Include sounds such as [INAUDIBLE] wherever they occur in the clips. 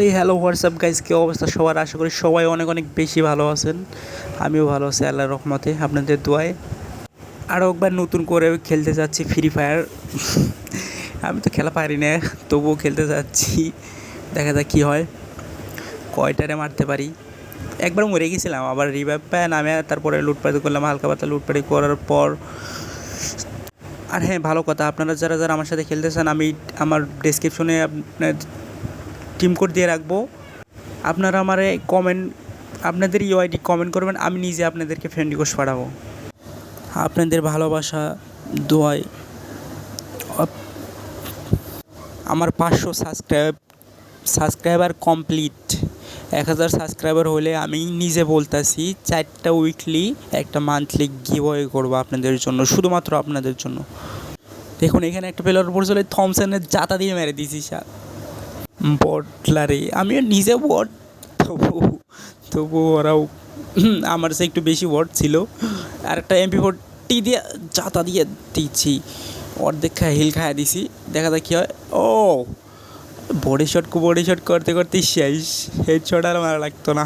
এই hello WhatsApp guys কী অবস্থা সবার? আশা করি সবাই অনেক অনেক বেশি ভালো আছেন। আমিও ভালো আছি আল্লাহ রহমতে, আপনাদের দোয়ায়। আরও একবার নতুন করে খেলতে যাচ্ছি ফ্রি ফায়ার আমি তো খেলা পারি না, তবুও খেলতে যাচ্ছি। দেখা যাক কী হয়। কয়টারে মারতে পারি? একবার মরে গেছিলাম, আবার রিভাইভ পায়, নামে তারপরে লুটপাটি করলাম, হালকা পাতলা লুটপাটি করার পর। আর হ্যাঁ ভালো কথা, আপনারা যারা যারা আমার সাথে খেলতে চান, আমি আমার ডেসক্রিপশনে আপনার টিম কোড দিয়ে রাখব। আপনারা আমার কমেন্ট আপনাদের ইউআইডি কমেন্ট করবেন, আমি নিজে আপনাদেরকে ফ্রেন্ড রিকোয়েস্ট পাঠাবো। আপনাদের ভালোবাসা দোয়ায় আমার পাঁচশো সাবস্ক্রাইব সাবস্ক্রাইবার কমপ্লিট এক হাজার সাবস্ক্রাইবার হলে আমি নিজে বলতেছি, চারটা উইকলি একটা মান্থলি গিভওয়ে করব আপনাদের জন্য, শুধুমাত্র আপনাদের জন্য। দেখুন, এখানে একটা প্লেয়ার উপর চলে থমসনের জাতা দিয়ে মেরে দিয়েছি স্যার বটলারে। আমিও নিজে বট, তবু তবু ওরাও আমার সে একটু বেশি বট ছিল। আর একটা এমপি ফোরটি দিয়ে জাতা দিয়ে দিচ্ছি। অর্ধেক খায়, হিল খায় দিছি। দেখা যাক কী হয়। ও বডি শট বডি শট করতে করতে শেষ। হেড শট আর মারা লাগতো না।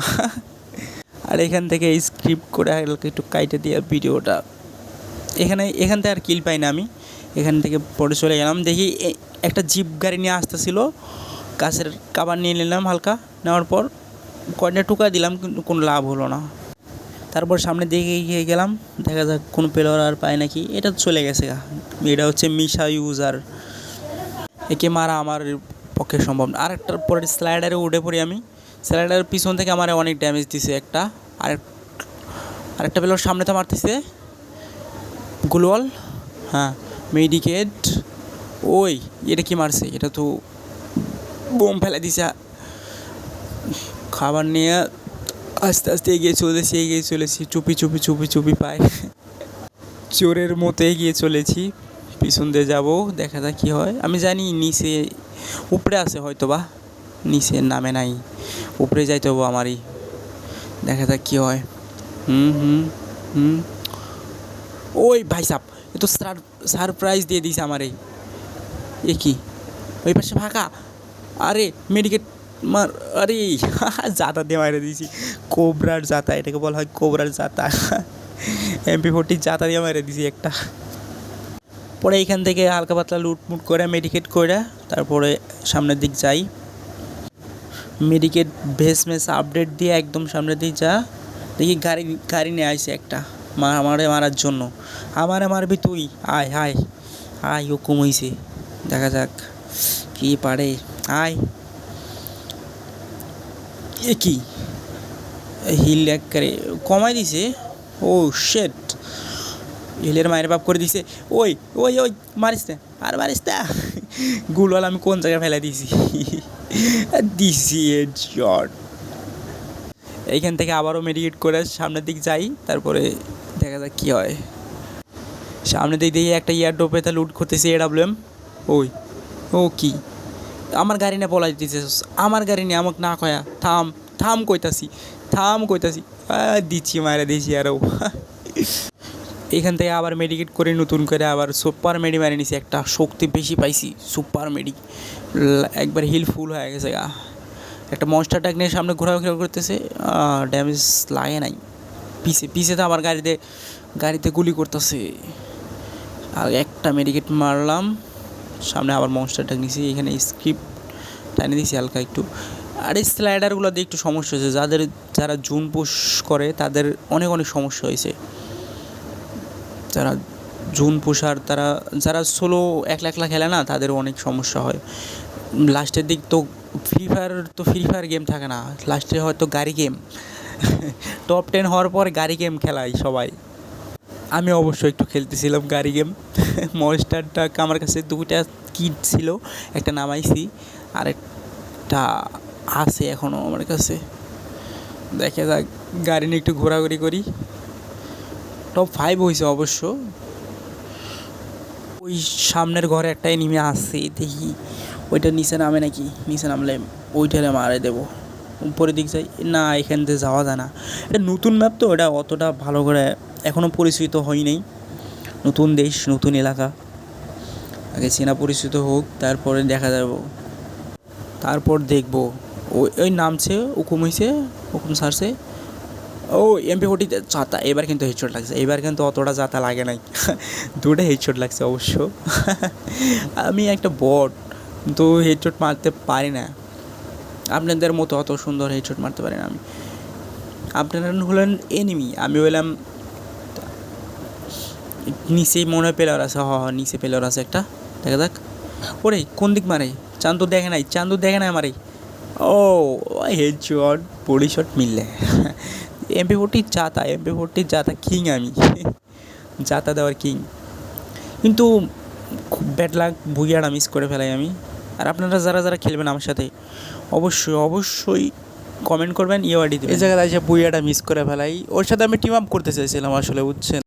আর এখান থেকে স্ক্রিপ্ট করে একটু কাইটে দিয়ে ভিডিওটা। এখানে, এখান থেকে আর কিল পাই না আমি। এখান থেকে পরে চলে গেলাম। দেখি একটা জিপ গাড়ি নিয়ে আসতেছিল। গাছের কাবার নিয়ে নিলাম হালকা, নেওয়ার পর কয়টা টুকা দিলাম, কিন্তু কোনো লাভ হলো না। তারপর সামনে দিকে এগিয়ে গেলাম, দেখা যাক কোনো প্লেয়ার আর পায় নাকি। এটা চলে গেছে। এটা হচ্ছে মিশা ইউজার। একে মারা আমার পক্ষে সম্ভব না। আর একটার পরে স্লাইডারে উঠে পড়ি আমি। স্লাইডারের পিছন থেকে আমার অনেক ড্যামেজ দিছে একটা। আর আরেকটা প্লেয়ার সামনে তো মারতেছে গুলওয়াল হ্যাঁ মেডিকেট ওই, এটা কি মারছে? এটা তো বোম ফেলে দিছে। খাবার নিয়ে আস্তে আস্তে এগিয়ে চলেছি এগিয়ে চলেছি। চুপি চুপি চুপি চুপি পায়। চোরের মতো এগিয়ে চলেছি। পিছন দিয়ে যাব, দেখা যাক কী হয়। আমি জানি নিচে, উপরে আছে হয়তো বা নিচে নামে নাই। উপরে যাইতে হব আমারই। দেখা যাক কী হয়। হুম হুম হুম। ওই ভাই সাপ এ তো সারপ্রাইজ দিয়ে দিছে আমারে। এ কি? ওই পাশে ফাঁকা? আরে মেডিকেট মার, আরে, জাতা দিয়ে মারে দিয়েছি। কোবরার জাতা, এটাকে বলা হয় কোবরার জাতা। এমপি ফোরটির জাতা দিয়ে মেরে দিয়েছি একটা। পরে এইখান থেকে হালকা পাতলা লুটমুট করে মেডিকেট করে তারপরে সামনের দিক যাই। মেডিকেট ভেস মেস আপডেট দিয়ে একদম সামনের দিক যা। দেখি গাড়ি গাড়ি নিয়ে আইসে একটা। মা, আমারে মারার জন্য। আমারে মারবি তুই? আয় আয়। আয় ও কমইছে দেখা যাক। কি পারে? আয়। এ কি? হিল এক করে কমাই দিছে। ও শেট হিলের মায়ের বাপ করে দিছে। ওই ওই ওই, মারিস না। আর মারিস না। গুলওয়াল আমি কোন জায়গায় ফেলে দিছি দিছি জট এইখান থেকে আবারও মেডিকেট করে সামনের দিক যাই, তারপরে দেখা যাক কী হয়। সামনের দিক দিয়ে একটা ইয়ার ডোপে তা লুট করতেছে এডাব্লিউএম ওই। ও কি? আমার গাড়ি না পলাই দিতেছে। আমার গাড়ি নিয়ে আমাকে না কয়া, থাম থাম কইতাছি থাম কইতাছি। দিচ্ছি মারে দিচ্ছি আরও এখান থেকে আবার মেডিকেট করে নতুন করে আবার সুপার মেডি মারি নিছি। একটা শক্তি বেশি পাইছি সুপার মেডি একবার হিল ফুল হয়ে গেছে, গা। একটা মনস্টার ট্যাগ নিয়ে সামনে ঘোরাঘুরা করতেছে ড্যামেজ লাগে নাই। পিছে পিছে তো আমার গাড়িতে গাড়িতে গুলি করতেছে। আর একটা মেডিকেট মারলাম। সামনে আবার মনস্টার ট্যাগ নিছি, এখানে স্ক্রিপ্ট টানে দিয়েছি হালকা একটু। আর এই স্লাইডারগুলো দিয়ে একটু সমস্যা হয়েছে, যাদের, যারা জুন পুশ করে, তাদের অনেক অনেক সমস্যা হয়েছে। যারা জুন পুষার তারা, যারা সোলো একলা একলা খেলে না তাদের অনেক সমস্যা হয়। লাস্টের দিক তো ফ্রি ফায়ার তো ফ্রি ফায়ার গেম থাকে না। লাস্টে হয়তো গাড়ি গেম টপ টেন হওয়ার পর গাড়ি গেম খেলায় সবাই। আমি অবশ্যই একটু খেলতেছিলাম গাড়ি গেম। মনস্টারটা আমার কাছে দুইটা কিট ছিল, একটা নামাইছি আর একটা আছে এখনও আমার কাছে। দেখে যাক, গাড়ি নিয়ে একটু ঘোরাঘুরি করি। টপ ফাইভ হয়েছে অবশ্য। ওই সামনের ঘরে একটা এনিমি আছে, দেখি, ওইটা নিচে নামে নাকি? নিচে নামলে ওইটারে মারে দেবো। উপরের দিক যাই, না, এখান থেকে যাওয়া যায় না। এটা নতুন ম্যাপ তো, এটা অতটা ভালো করে এখনও পরিচিত হয় নাই নতুন দেশ, নতুন এলাকা। আগে চেনা পরিচিত হোক, তারপরে দেখা যাব। তারপর দেখব। ওই ওই নামছে, হুকুম হয়েছে হুকুম সারছে। ও এমপি ফোর্টি যাতা, এবার কিন্তু হেডশট লাগছে। এবার কিন্তু অতটা চাতা লাগে নাই। [LAUGHS] দুটো হেডশট লাগছে অবশ্য। [LAUGHS] আমি একটা বট কিন্তু হেডশট মারতে পারি না। আপনাদের মতো অত সুন্দর হেডশট মারতে পারি না আমি। আপনারা হলেন এনিমি আমি হলাম নিচেই মনে হয় প্লেয়ার আছে, হ হ, নিচে প্লেয়ার আছে একটা, দেখা যাক। ওরে, কোন দিক মারে? চান্দু দেখে নাই, চান্দু দেখে নাই মারে ও হেড শট বডি শট মিললে এমপি ফোরটি জাতা এমপি ফোরটি জাতা কিং আমি। জাতা দেওয়ার কিং কিন্তু খুব ব্যাড লাগ ভুইয়াটা মিস করে ফেলাই আমি। আর আপনারা যারা যারা খেলবেন আমার সাথে, অবশ্যই অবশ্যই কমেন্ট করবেন ইওয়াডি এই জায়গায় এসে বুইয়াটা মিস করে ফেলাই। ওর সাথে আমি টিম আপ করতে চাইছিলাম আসলে, বুঝছেন?